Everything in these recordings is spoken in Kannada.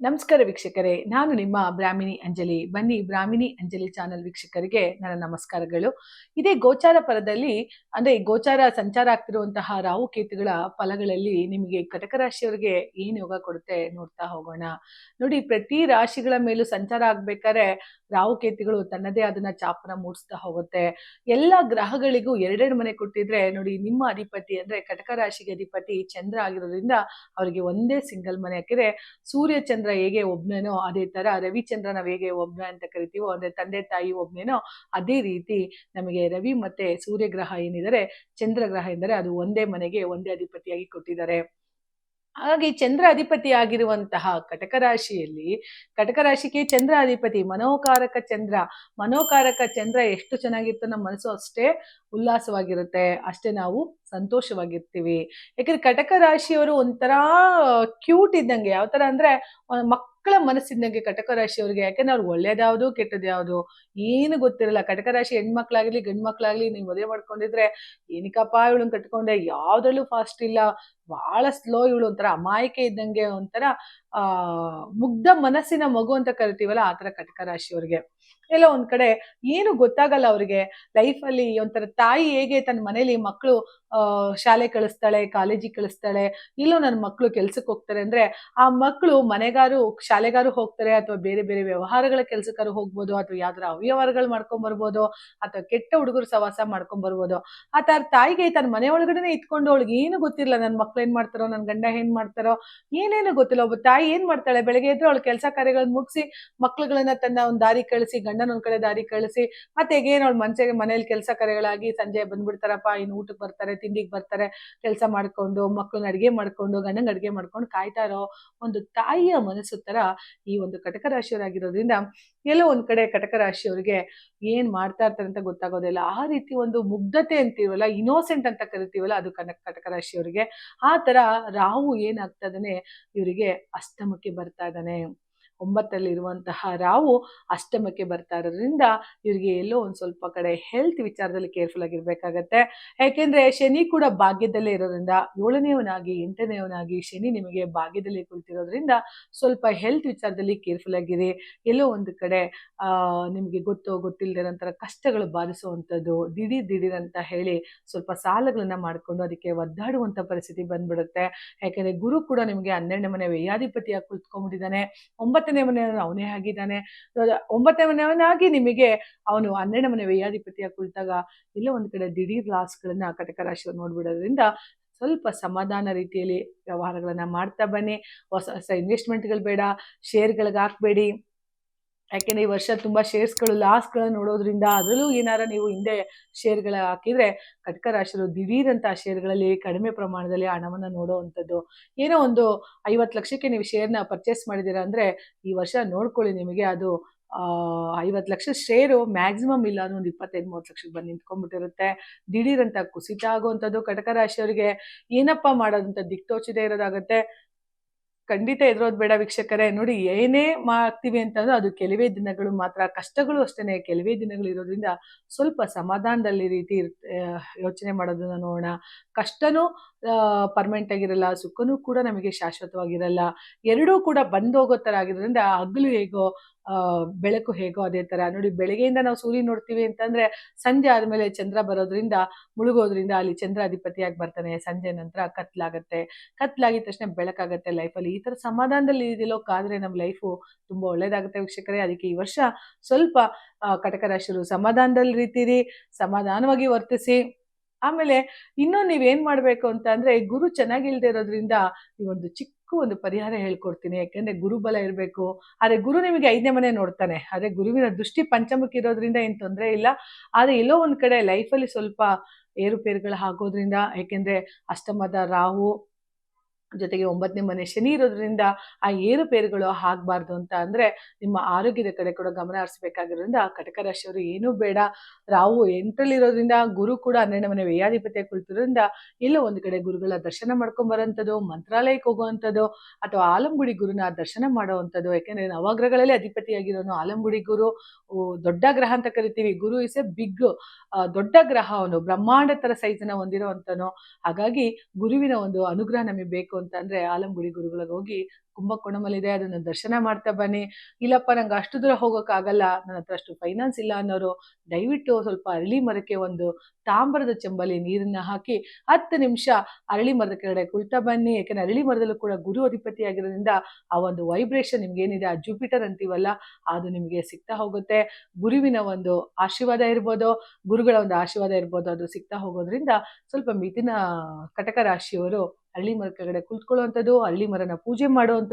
ನಮಸ್ಕಾರ ವೀಕ್ಷಕರೇ, ನಾನು ನಿಮ್ಮ ಬ್ರಾಹ್ಮಿಣಿ ಅಂಜಲಿ. ಬನ್ನಿ ಬ್ರಾಹ್ಮಿಣಿ ಅಂಜಲಿ ಚಾನೆಲ್ ವೀಕ್ಷಕರಿಗೆ ನನ್ನ ನಮಸ್ಕಾರಗಳು. ಇದೇ ಗೋಚಾರ ಪರದಲ್ಲಿ, ಅಂದ್ರೆ ಗೋಚಾರ ಸಂಚಾರ ಆಗ್ತಿರುವಂತಹ ರಾಹು ಕೇತುಗಳ ಫಲಗಳಲ್ಲಿ ನಿಮಗೆ ಕಟಕ ರಾಶಿಯವರಿಗೆ ಏನ್ ಯೋಗ ಕೊಡುತ್ತೆ ನೋಡ್ತಾ ಹೋಗೋಣ. ನೋಡಿ, ಪ್ರತಿ ರಾಶಿಗಳ ಮೇಲೂ ಸಂಚಾರ ಆಗ್ಬೇಕಾದ್ರೆ ರಾಹು ಕೇತುಗಳು ತನ್ನದೇ ಅದನ್ನ ಚಾಪನ ಮೂಡಿಸ್ತಾ ಹೋಗುತ್ತೆ. ಎಲ್ಲ ಗ್ರಹಗಳಿಗೂ ಎರಡೆರಡು ಮನೆ ಕೊಟ್ಟಿದ್ರೆ, ನೋಡಿ, ನಿಮ್ಮ ಅಧಿಪತಿ ಅಂದ್ರೆ ಕಟಕ ರಾಶಿಗೆ ಅಧಿಪತಿ ಚಂದ್ರ ಆಗಿರೋದ್ರಿಂದ, ಅವರಿಗೆ ಒಂದೇ ಸಿಂಗಲ್ ಮನೆ ಹಾಕಿದ್ರೆ, ಸೂರ್ಯ ಚಂದ್ರ ಹೇಗೆ ಒಬ್ನೇನೋ ಅದೇ ತರ ರವಿಚಂದ್ರ ನಾವ್ ಹೇಗೆ ಒಬ್ನ ಅಂತ ಕರಿತೀವೋ, ಅಂದ್ರೆ ತಂದೆ ತಾಯಿ ಒಬ್ನೇನೋ ಅದೇ ರೀತಿ ನಮಗೆ ರವಿ ಮತ್ತೆ ಸೂರ್ಯಗ್ರಹ ಏನಿದ್ದಾರೆ ಚಂದ್ರ ಗ್ರಹ ಎಂದರೆ ಅದು ಒಂದೇ ಮನೆಗೆ ಒಂದೇ ಅಧಿಪತಿಯಾಗಿ ಕೊಟ್ಟಿದ್ದಾರೆ. ಹಾಗಾಗಿ ಚಂದ್ರ ಅಧಿಪತಿ ಆಗಿರುವಂತಹ ಕಟಕ ರಾಶಿಯಲ್ಲಿ ಕಟಕ ರಾಶಿಗೆ ಚಂದ್ರ ಅಧಿಪತಿ, ಮನೋಕಾರಕ ಚಂದ್ರ ಮನೋಕಾರಕ ಚಂದ್ರ ಎಷ್ಟು ಚೆನ್ನಾಗಿರ್ತೋ ನಮ್ಮ ಮನಸ್ಸು ಅಷ್ಟೇ ಉಲ್ಲಾಸವಾಗಿರುತ್ತೆ, ಅಷ್ಟೇ ನಾವು ಸಂತೋಷವಾಗಿರ್ತೀವಿ. ಯಾಕಂದ್ರೆ ಕಟಕ ರಾಶಿಯವರು ಒಂಥರ ಕ್ಯೂಟ್ ಇದ್ದಂಗೆ ಯಾವ ತರ ಅಂದ್ರೆ ಮಕ್ಕಳ ಮನಸ್ಸಿದ್ದಂಗೆ ಕಟಕ ರಾಶಿಯವ್ರಿಗೆ ಯಾಕಂದ್ರೆ ಅವ್ರು ಒಳ್ಳೇದ್ಯಾವ್ದು ಕೆಟ್ಟದ್ ಯಾವ್ದು ಏನು ಗೊತ್ತಿರಲ್ಲ. ಕಟಕ ರಾಶಿ ಹೆಣ್ಮಕ್ಳಾಗ್ಲಿ ಗಂಡ್ ಮಕ್ಳಾಗ್ಲಿ ನೀವು ಮದುವೆ ಮಾಡ್ಕೊಂಡಿದ್ರೆ, ಏನಕ್ಕಪ್ಪ ಇವಳನ್ನ ಕಟ್ಕೊಂಡೆ, ಯಾವ್ದ್ರಲ್ಲೂ ಫಾಸ್ಟ್ ಇಲ್ಲ ಬಹಳ ಸ್ಲೋ ಇವಳು ಒಂಥರ ಅಮಾಯಕೆ ಇದ್ದಂಗೆ ಒಂಥರ, ಆ, ಮುಗ್ಧ ಮನಸ್ಸಿನ ಮಗು ಅಂತ ಕರಿತೀವಲ್ಲ, ಆ ತರ ಕಟಕ ರಾಶಿಯವ್ರಿಗೆ ಎಲ್ಲ ಒಂದ್ ಕಡೆ ಏನು ಗೊತ್ತಾಗಲ್ಲ ಅವ್ರಿಗೆ. ಲೈಫಲ್ಲಿ ಒಂಥರ ತಾಯಿ ಹೇಗೆ ತನ್ನ ಮನೇಲಿ ಮಕ್ಕಳು ಶಾಲೆ ಕಳಿಸ್ತಾಳೆ ಕಾಲೇಜಿಗೆ ಕಳಿಸ್ತಾಳೆ, ಇಲ್ಲೋ ನನ್ನ ಮಕ್ಕಳು ಕೆಲ್ಸಕ್ಕೆ ಹೋಗ್ತಾರೆ ಅಂದ್ರೆ, ಆ ಮಕ್ಕಳು ಮನೆಗಾರು, ಶಾಲೆಗಾರು ಹೋಗ್ತಾರೆ ಅಥವಾ ಬೇರೆ ಬೇರೆ ವ್ಯವಹಾರಗಳ ಕೆಲ್ಸಕ್ಕಾರು ಹೋಗ್ಬೋದು, ಅಥವಾ ಯಾವ್ದಾರ ಅವ್ಯವಹಾರಗಳು ಮಾಡ್ಕೊಂಡ್ ಬರ್ಬೋದು, ಅಥವಾ ಕೆಟ್ಟ ಹುಡುಗರು ಸವಾಸ ಮಾಡ್ಕೊಂಡ್ ಬರ್ಬೋದು. ಆ ತರ ತಾಯಿಗೆ ತನ್ನ ಮನೆ ಒಳಗಡೆನೆ ಇಟ್ಕೊಂಡು ಅವಳಿಗೆ ಏನು ಗೊತ್ತಿಲ್ಲ ನನ್ನ ಮಕ್ಳು ಏನ್ ಮಾಡ್ತಾರೋ ನನ್ನ ಗಂಡ ಏನ್ ಮಾಡ್ತಾರೋ, ಏನೇನು ಗೊತ್ತಿಲ್ಲ. ಒಬ್ಬ ತಾಯಿ ಏನ್ ಮಾಡ್ತಾಳೆ? ಬೆಳಗ್ಗೆ ಎದ್ರೆ ಅವಳು ಕೆಲಸ ಕಾರ್ಯಗಳನ್ನ ಮುಗಿಸಿ, ಮಕ್ಳುಗಳನ್ನ ತನ್ನ ಒಂದು ದಾರಿ ಕಳಿಸಿ, ಗಂಡನ ಒಂದ್ ಕಡೆ ದಾರಿ ಕಳಿಸಿ, ಮತ್ತೆ ಹೇಗೇನು ಅವಳು ಮನ್ಸಿಗೆ ಮನೇಲಿ ಕೆಲಸ ಕಾರ್ಯಗಳಾಗಿ ಸಂಜೆ ಬಂದ್ಬಿಡ್ತಾರಪ್ಪ, ಇನ್ನು ಊಟಕ್ಕೆ ಬರ್ತಾರೆ, ತಿಂಡಿಗೆ ಬರ್ತಾರೆ, ಕೆಲಸ ಮಾಡ್ಕೊಂಡು, ಮಕ್ಳನ್ನ ಅಡಿಗೆ ಮಾಡ್ಕೊಂಡು ಗಂಡನ ಅಡಿಗೆ ಮಾಡ್ಕೊಂಡು ಕಾಯ್ತಾ ಇರೋ ಒಂದು ತಾಯಿಯ ಮನಸ್ಸು ತರ ಈ ಒಂದು ಕಟಕ ರಾಶಿಯವರಾಗಿರೋದ್ರಿಂದ ಎಲ್ಲೋ ಒಂದ್ ಕಡೆ ಕಟಕ ರಾಶಿಯವರಿಗೆ ಏನ್ ಮಾಡ್ತಾ ಇರ್ತಾರೆ ಅಂತ ಗೊತ್ತಾಗೋದಿಲ್ಲ ಆ ರೀತಿ ಒಂದು ಮುಗ್ಧತೆ ಅಂತೀವಲ್ಲ ಇನೋಸೆಂಟ್ ಅಂತ ಕರಿತೀವಲ್ಲ ಅದು ಕನಕ ಕಟಕ ರಾಶಿಯವರಿಗೆ. ಆ ತರ ರಾಹು ಏನಾಗ್ತಾ ಇದ್ದಾನೆ, ಇವರಿಗೆ ಅಷ್ಟಮಕ್ಕೆ ಬರ್ತಾ ಇದ್ದಾನೆ. ಒಂಬತ್ತಲ್ಲಿ ಇರುವಂತಹ ರಾವು ಅಷ್ಟಮಕ್ಕೆ ಬರ್ತಾ ಇರೋದ್ರಿಂದ ಇವರಿಗೆ ಎಲ್ಲೋ ಒಂದು ಸ್ವಲ್ಪ ಕಡೆ ಹೆಲ್ತ್ ವಿಚಾರದಲ್ಲಿ ಕೇರ್ಫುಲ್ ಆಗಿರ್ಬೇಕಾಗತ್ತೆ. ಯಾಕೆಂದ್ರೆ ಶನಿ ಕೂಡ ಭಾಗ್ಯದಲ್ಲೇ ಇರೋದ್ರಿಂದ ಏಳನೇವನಾಗಿ ಎಂಟನೇವನಾಗಿ ಶನಿ ನಿಮಗೆ ಭಾಗ್ಯದಲ್ಲಿ ಕುಳಿತಿರೋದ್ರಿಂದ ಸ್ವಲ್ಪ ಹೆಲ್ತ್ ವಿಚಾರದಲ್ಲಿ ಕೇರ್ಫುಲ್ ಆಗಿರಿ. ಎಲ್ಲೋ ಒಂದು ಕಡೆ ನಿಮಗೆ ಗೊತ್ತೋ ಗೊತ್ತಿಲ್ಲದೆ ನಂತರ ಕಷ್ಟಗಳು ಬಾಧಿಸುವಂಥದ್ದು ದಿಢೀರ್ ದಿಢೀರ್ ಅಂತ ಹೇಳಿ ಸ್ವಲ್ಪ ಸಾಲಗಳನ್ನ ಮಾಡಿಕೊಂಡು ಅದಕ್ಕೆ ಒದ್ದಾಡುವಂಥ ಪರಿಸ್ಥಿತಿ ಬಂದ್ಬಿಡುತ್ತೆ. ಯಾಕಂದ್ರೆ ಗುರು ಕೂಡ ನಿಮಗೆ ಹನ್ನೆರಡನೇ ಮನೆ ವ್ಯಯಾಧಿಪತಿಯಾಗಿ ಕುಳಿತುಕೊಂಡ್ಬಿಟ್ಟಿದ್ದಾನೆ. ಒಂಬತ್ತನೇ ಮನೆಯವನು ಅವನೇ ಆಗಿದ್ದಾನೆ. ಒಂಬತ್ತನೇ ಮನೆಯವನಾಗಿ ನಿಮಗೆ ಅವನು ಹನ್ನೆರಡನೇ ಮನೆ ವ್ಯಯಾಧಿಪತಿಯಾಗಿ ಕುಳಿತಾಗ ಇಲ್ಲ ಒಂದು ಕಡೆ ದಿಢೀರ್ ಲಾಸ್ಗಳನ್ನ ಕಟಕ ರಾಶಿಯವರು ನೋಡ್ಬಿಡೋದ್ರಿಂದ ಸ್ವಲ್ಪ ಸಮಾಧಾನ ರೀತಿಯಲ್ಲಿ ವ್ಯವಹಾರಗಳನ್ನ ಮಾಡ್ತಾ ಬನ್ನಿ. ಹೊಸ ಹೊಸ ಇನ್ವೆಸ್ಟ್ಮೆಂಟ್ಗಳು ಬೇಡ ಶೇರ್ಗಳಿಗೆ ಹಾಕ್ಬೇಡಿ. ಯಾಕೆಂದ್ರೆ ಈ ವರ್ಷ ತುಂಬಾ ಶೇರ್ಸ್ಗಳು ಲಾಸ್ಗಳನ್ನ ನೋಡೋದ್ರಿಂದ ಅದರಲ್ಲೂ ಏನಾರ ನೀವು ಹಿಂದೆ ಶೇರ್ಗಳ ಹಾಕಿದ್ರೆ ಕಟಕ ರಾಶಿರು ದಿಢೀರಂತ ಶೇರ್ಗಳಲ್ಲಿ ಕಡಿಮೆ ಪ್ರಮಾಣದಲ್ಲಿ ಹಣವನ್ನ ನೋಡುವಂಥದ್ದು. ಏನೋ ಒಂದು ಐವತ್ತು ಲಕ್ಷಕ್ಕೆ ನೀವು ಶೇರ್ನ ಪರ್ಚೇಸ್ ಮಾಡಿದ್ದೀರಾ ಅಂದರೆ ಈ ವರ್ಷ ನೋಡ್ಕೊಳ್ಳಿ ನಿಮಗೆ ಅದು ಐವತ್ತು ಲಕ್ಷ ಶೇರು ಮ್ಯಾಕ್ಸಿಮಮ್ ಇಲ್ಲ ಅಂದ್ರೆ ಒಂದು ಇಪ್ಪತ್ತೈದು, ಮೂವತ್ತು ಲಕ್ಷಕ್ಕೆ ಬಂದು ನಿಂತ್ಕೊಂಡ್ಬಿಟ್ಟಿರುತ್ತೆ. ದಿಢೀರಂತ ಕುಸಿತ ಆಗುವಂಥದ್ದು ಕಟಕ ರಾಶಿಯವರಿಗೆ. ಏನಪ್ಪ ಮಾಡೋದಂತ ದಿಕ್ತೋಚದೇ ಇರೋದಾಗತ್ತೆ. ಖಂಡಿತ ಎದುರೋದ್ ಬೇಡ ವೀಕ್ಷಕರೇ. ನೋಡಿ, ಏನೇ ಮಾಡ್ತೀವಿ ಅಂತಂದ್ರೆ ಅದು ಕೆಲವೇ ದಿನಗಳು ಮಾತ್ರ. ಕಷ್ಟಗಳು ಅಷ್ಟೇನೆ. ಕೆಲವೇ ದಿನಗಳು ಇರೋದ್ರಿಂದ ಸ್ವಲ್ಪ ಸಮಾಧಾನದಲ್ಲಿ ರೀತಿ ಯೋಚನೆ ಮಾಡೋದನ್ನ ನೋಡೋಣ. ಕಷ್ಟನೂ ಪರ್ಮನೆಂಟ್ ಆಗಿರಲ್ಲ. ಸುಖನೂ ಕೂಡ ನಮಗೆ ಶಾಶ್ವತವಾಗಿರಲ್ಲ. ಎರಡೂ ಕೂಡ ಬಂದೋಗೋ ಥರ ಆಗಿರೋದ್ರಿಂದ ಹಗ್ಲು ಹೇಗೋ ಬೆಳಕು ಹೇಗೋ ಅದೇ ತರ. ನೋಡಿ, ಬೆಳಗ್ಗೆಯಿಂದ ನಾವು ಸೂರ್ಯ ನೋಡ್ತೀವಿ ಅಂತಂದ್ರೆ ಸಂಜೆ ಆದಮೇಲೆ ಚಂದ್ರ ಬರೋದ್ರಿಂದ, ಮುಳುಗೋದ್ರಿಂದ ಅಲ್ಲಿ ಚಂದ್ರ ಅಧಿಪತಿಯಾಗಿ ಬರ್ತಾನೆ. ಸಂಜೆ ನಂತರ ಕತ್ಲಾಗತ್ತೆ. ಕತ್ಲಾಗಿದ ತಕ್ಷಣ ಬೆಳಕಾಗತ್ತೆ. ಲೈಫಲ್ಲಿ ಈ ತರ ಸಮಾಧಾನದಲ್ಲಿ ಇದೆಲ್ಲೋ ಕಾದ್ರೆ ನಮ್ಮ ಲೈಫು ತುಂಬಾ ಒಳ್ಳೇದಾಗುತ್ತೆ ವೀಕ್ಷಕರೇ. ಅದಕ್ಕೆ ಈ ವರ್ಷ ಸ್ವಲ್ಪ ಕಟಕ ರಾಶಿರು ಸಮಾಧಾನದಲ್ಲಿ ರೀತಿರಿ ಸಮಾಧಾನವಾಗಿ ವರ್ತಿಸಿ. ಆಮೇಲೆ ಇನ್ನೂ ನೀವೇನ್ ಮಾಡ್ಬೇಕು ಅಂತ ಅಂದ್ರೆ, ಗುರು ಚೆನ್ನಾಗಿಲ್ದೆ ಇರೋದ್ರಿಂದ ನೀವೊಂದು ಚಿಕ್ಕ ಒಂದು ಪರಿಹಾರ ಹೇಳ್ಕೊಡ್ತೀನಿ. ಯಾಕಂದ್ರೆ ಗುರುಬಲ ಇರಬೇಕು. ಆದ್ರೆ ಗುರು ನಿಮಗೆ ಐದನೇ ಮನೆ ನೋಡ್ತಾನೆ. ಆದ್ರೆ ಗುರುವಿನ ದೃಷ್ಟಿ ಪಂಚಮುಖಿ ಇರೋದ್ರಿಂದ ಏನ್ ತೊಂದರೆ ಇಲ್ಲ. ಆದ್ರೆ ಎಲ್ಲೋ ಒಂದ್ ಕಡೆ ಲೈಫಲ್ಲಿ ಸ್ವಲ್ಪ ಏರುಪೇರುಗಳು ಆಗೋದ್ರಿಂದ, ಯಾಕೆಂದ್ರೆ ಅಷ್ಟಮದ ರಾಹು ಜೊತೆಗೆ ಒಂಬತ್ತನೇ ಮನೆ ಶನಿ ಇರೋದ್ರಿಂದ ಆ ಏರುಪೇರುಗಳು ಆಗಬಾರ್ದು ಅಂತ ಅಂದ್ರೆ ನಿಮ್ಮ ಆರೋಗ್ಯದ ಕಡೆ ಕೂಡ ಗಮನ ಹರಿಸಬೇಕಾಗಿರೋದ್ರಿಂದ ಕಟಕ ರಾಶಿಯವರು ಏನೂ ಬೇಡ. ರಾಹು ಎಂಟರಲ್ಲಿರೋದ್ರಿಂದ ಗುರು ಕೂಡ ಹನ್ನೆರಡನೇ ಮನೆ ವ್ಯಯಾಧಿಪತಿಯಾಗಿ ಕುಳಿತಿರೋದ್ರಿಂದ ಇಲ್ಲ ಒಂದು ಕಡೆ ಗುರುಗಳ ದರ್ಶನ ಮಾಡ್ಕೊಂಡ್ ಬರೋಂಥದ್ದು ಮಂತ್ರಾಲಯಕ್ಕೆ ಹೋಗುವಂಥದ್ದು ಅಥವಾ ಆಲಂಗುಡಿ ಗುರುನ ದರ್ಶನ ಮಾಡುವಂಥದ್ದು ಯಾಕೆಂದ್ರೆ ನವಗ್ರಹಗಳಲ್ಲಿ ಅಧಿಪತಿಯಾಗಿರೋನು ಆಲಂಗುಡಿ ಗುರು. ದೊಡ್ಡ ಗ್ರಹ ಅಂತ ಕರಿತೀವಿ. ಗುರು ಇಸ್ ಎ ಬಿಗ್ ದೊಡ್ಡ ಗ್ರಹ ಅವನು. ಬ್ರಹ್ಮಾಂಡ ತರ ಸೈಜನ್ನ ಹೊಂದಿರೋ ಹಾಗಾಗಿ ಗುರುವಿನ ಒಂದು ಅನುಗ್ರಹ ನಮಗೆ ಬೇಕು ಅಂತ ಅಂದ್ರೆ ಆಲಂಗುಡಿ ಗುರುಗಳಿಗೆ ಹೋಗಿ ಕುಂಭಕೋಣಮಲ್ಲಿದೆ ಅದನ್ನು ದರ್ಶನ ಮಾಡ್ತಾ ಬನ್ನಿ. ಇಲ್ಲಪ್ಪ, ನಂಗೆ ಅಷ್ಟು ದೂರ ಹೋಗೋಕ್ಕಾಗಲ್ಲ ನನ್ನ ಹತ್ರ ಅಷ್ಟು ಫೈನಾನ್ಸ್ ಇಲ್ಲ ಅನ್ನೋರು ದಯವಿಟ್ಟು ಸ್ವಲ್ಪ ಅರಳಿ ಮರಕ್ಕೆ ಒಂದು ತಾಮ್ರದ ಚಂಬಲಿ ನೀರನ್ನ ಹಾಕಿ ಹತ್ತು ನಿಮಿಷ ಅರಳಿ ಮರದ ಕೆಳಗಡೆ ಕುಳ್ತಾ ಬನ್ನಿ. ಯಾಕೆಂದ್ರೆ ಅರಳಿ ಮರದಲ್ಲೂ ಕೂಡ ಗುರು ಅಧಿಪತಿ ಆಗಿರೋದ್ರಿಂದ ಆ ಒಂದು ವೈಬ್ರೇಷನ್ ನಿಮ್ಗೇನಿದೆ ಆ ಜುಪಿಟರ್ ಅಂತೀವಲ್ಲ, ಅದು ನಿಮಗೆ ಸಿಗ್ತಾ ಹೋಗುತ್ತೆ. ಗುರುವಿನ ಒಂದು ಆಶೀರ್ವಾದ ಇರ್ಬೋದು, ಗುರುಗಳ ಒಂದು ಆಶೀರ್ವಾದ ಇರ್ಬೋದು, ಅದು ಸಿಗ್ತಾ ಹೋಗೋದ್ರಿಂದ ಸ್ವಲ್ಪ ಮಿಥುನ ಕಟಕ ರಾಶಿಯವರು ಹಳ್ಳಿ ಮರ ಕೆಳಗಡೆ ಕುಳಿತುಕೊಳ್ಳುವಂಥದ್ದು ಹಳ್ಳಿ ಮರನ ಪೂಜೆ ಮಾಡುವಂಥದ್ದು.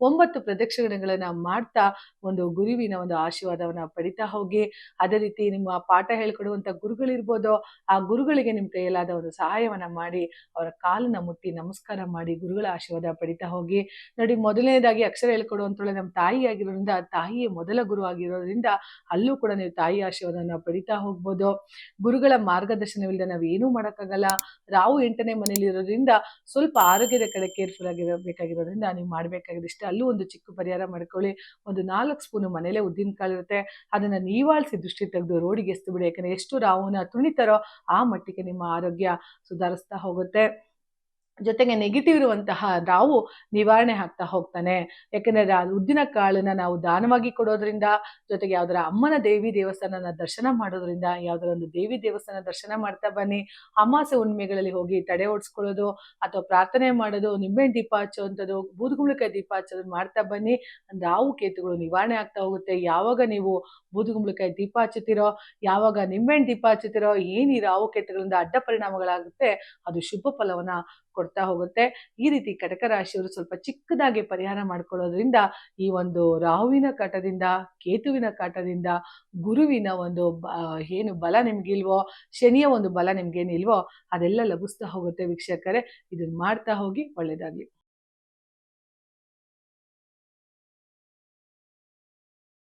ಒಂಬತ್ತು ಪ್ರದಕ್ಷಿಣೆಗಳನ್ನ ಮಾಡ್ತಾ ಒಂದು ಗುರುವಿನ ಒಂದು ಆಶೀರ್ವಾದವನ್ನ ಪಡಿತಾ ಹೋಗಿ, ಅದೇ ರೀತಿ ನಿಮ್ಮ ಪಾಠ ಹೇಳ್ಕೊಡುವಂಥ ಗುರುಗಳಿರ್ಬೋದು, ಆ ಗುರುಗಳಿಗೆ ನಿಮ್ಮ ಕೈಯಲ್ಲಾದ ಒಂದು ಸಹಾಯವನ್ನ ಮಾಡಿ, ಅವರ ಕಾಲನ್ನ ಮುಟ್ಟಿ ನಮಸ್ಕಾರ ಮಾಡಿ, ಗುರುಗಳ ಆಶೀರ್ವಾದ ಪಡಿತಾ ಹೋಗಿ. ನೋಡಿ, ಮೊದಲನೇದಾಗಿ ಅಕ್ಷರ ಹೇಳ್ಕೊಡುವಂಥಳೆ ನಮ್ಮ ತಾಯಿ ಆಗಿರೋದ್ರಿಂದ, ತಾಯಿಯೇ ಮೊದಲ ಗುರು ಆಗಿರೋದ್ರಿಂದ ಅಲ್ಲೂ ಕೂಡ ನೀವು ತಾಯಿ ಆಶೀರ್ವಾದವನ್ನ ಪಡಿತಾ ಹೋಗ್ಬೋದು. ಗುರುಗಳ ಮಾರ್ಗದರ್ಶನವಿಲ್ಲದೆ ನಾವು ಏನೂ ಮಾಡೋಕ್ಕಾಗಲ್ಲ. ರಾವು ಎಂಟನೇ ಮನೇಲಿ ಇರೋದ್ರಿಂದ ಸ್ವಲ್ಪ ಆರೋಗ್ಯದ ಕಡೆ ಕೇರ್ಫುಲ್ ಆಗಿರಬೇಕಾಗಿರೋದ್ರಿಂದ ನೀವು ಮಾಡಬೇಕಾಗಿರೋದಿಷ್ಟೇ ಅಲ್ಲೂ ಒಂದು ಚಿಕ್ಕ ಪರಿಹಾರ ಮಾಡ್ಕೊಳ್ಳಿ. ಒಂದು ನಾಲ್ಕು ಸ್ಪೂನು ಮನೆಯಲ್ಲೇ ಉದ್ದಿನ ಕಾಳು ಇರುತ್ತೆ. ಅದನ್ನು ನೀವಾಳಿಸಿ ದೃಷ್ಟಿ ತೆಗೆದು ರೋಡಿಗೆ ಎಸ್ತು ಬಿಡಿ. ಯಾಕಂದರೆ ಎಷ್ಟು ರಾವನ ತುಣಿತಾರೋ ಆ ಮಟ್ಟಿಗೆ ನಿಮ್ಮ ಆರೋಗ್ಯ ಸುಧಾರಿಸ್ತಾ ಹೋಗುತ್ತೆ. ಜೊತೆಗೆ ನೆಗೆಟಿವ್ ಇರುವಂತಹ ನಾವು ನಿವಾರಣೆ ಆಗ್ತಾ ಹೋಗ್ತಾನೆ. ಯಾಕಂದ್ರೆ ಆ ಉದ್ದಿನ ಕಾಳನ್ನ ನಾವು ದಾನವಾಗಿ ಕೊಡೋದ್ರಿಂದ, ಜೊತೆಗೆ ಯಾವ್ದಾರ ಅಮ್ಮನ ದೇವಿ ದೇವಸ್ಥಾನನ ದರ್ಶನ ಮಾಡೋದ್ರಿಂದ, ಯಾವ್ದಾರ ಒಂದು ದೇವಿ ದೇವಸ್ಥಾನ ದರ್ಶನ ಮಾಡ್ತಾ ಬನ್ನಿ. ಅಮಾಸೆ ಹುಣ್ಣಿಮೆಗಳಲ್ಲಿ ಹೋಗಿ ತಡೆ ಓಡಿಸ್ಕೊಳ್ಳೋದು, ಅಥವಾ ಪ್ರಾರ್ಥನೆ ಮಾಡೋದು ನಿಂಬೆಹಣ್ಣು ದೀಪ ಹಚ್ಚುವಂಥದ್ದು, ಬೂದುಗುಂಬಳಕಾಯಿ ದೀಪ ಹಚ್ಚೋದನ್ನ ಮಾಡ್ತಾ ಬನ್ನಿ. ರಾವು ಕೇತುಗಳು ನಿವಾರಣೆ ಆಗ್ತಾ ಹೋಗುತ್ತೆ. ಯಾವಾಗ ನೀವು ಬೂದುಗುಂಬಳಕಾಯಿ ದೀಪ ಹಚ್ಚುತ್ತೀರೋ, ಯಾವಾಗ ನಿಂಬೆಹಣ್ಣು ದೀಪ ಹಚ್ಚುತ್ತೀರೋ, ಏನು ಈ ರಾವು ಕೇತುಗಳಿಂದ ಅಡ್ಡ ಪರಿಣಾಮಗಳಾಗುತ್ತೆ, ಅದು ಶುಭ ಫಲವನ್ನ ಹೋಗುತ್ತೆ. ಈ ರೀತಿ ಕಟಕ ರಾಶಿಯವರು ಸ್ವಲ್ಪ ಚಿಕ್ಕದಾಗಿ ಪರಿಹಾರ ಮಾಡ್ಕೊಳ್ಳೋದ್ರಿಂದ ಈ ಒಂದು ರಾಹುವಿನ ಕಾಟದಿಂದ, ಕೇತುವಿನ ಕಾಟದಿಂದ, ಗುರುವಿನ ಒಂದು ಏನು ಬಲ ನಿಮ್ಗಿಲ್ವೋ, ಶನಿಯ ಒಂದು ಬಲ ನಿಮ್ಗೇನಿಲ್ವೋ ಅದೆಲ್ಲ ಲಭಿಸ್ತಾ ಹೋಗುತ್ತೆ ವೀಕ್ಷಕರೇ. ಇದನ್ನ ಮಾಡ್ತಾ ಹೋಗಿ ಒಳ್ಳೇದಾಗ್ಲಿ.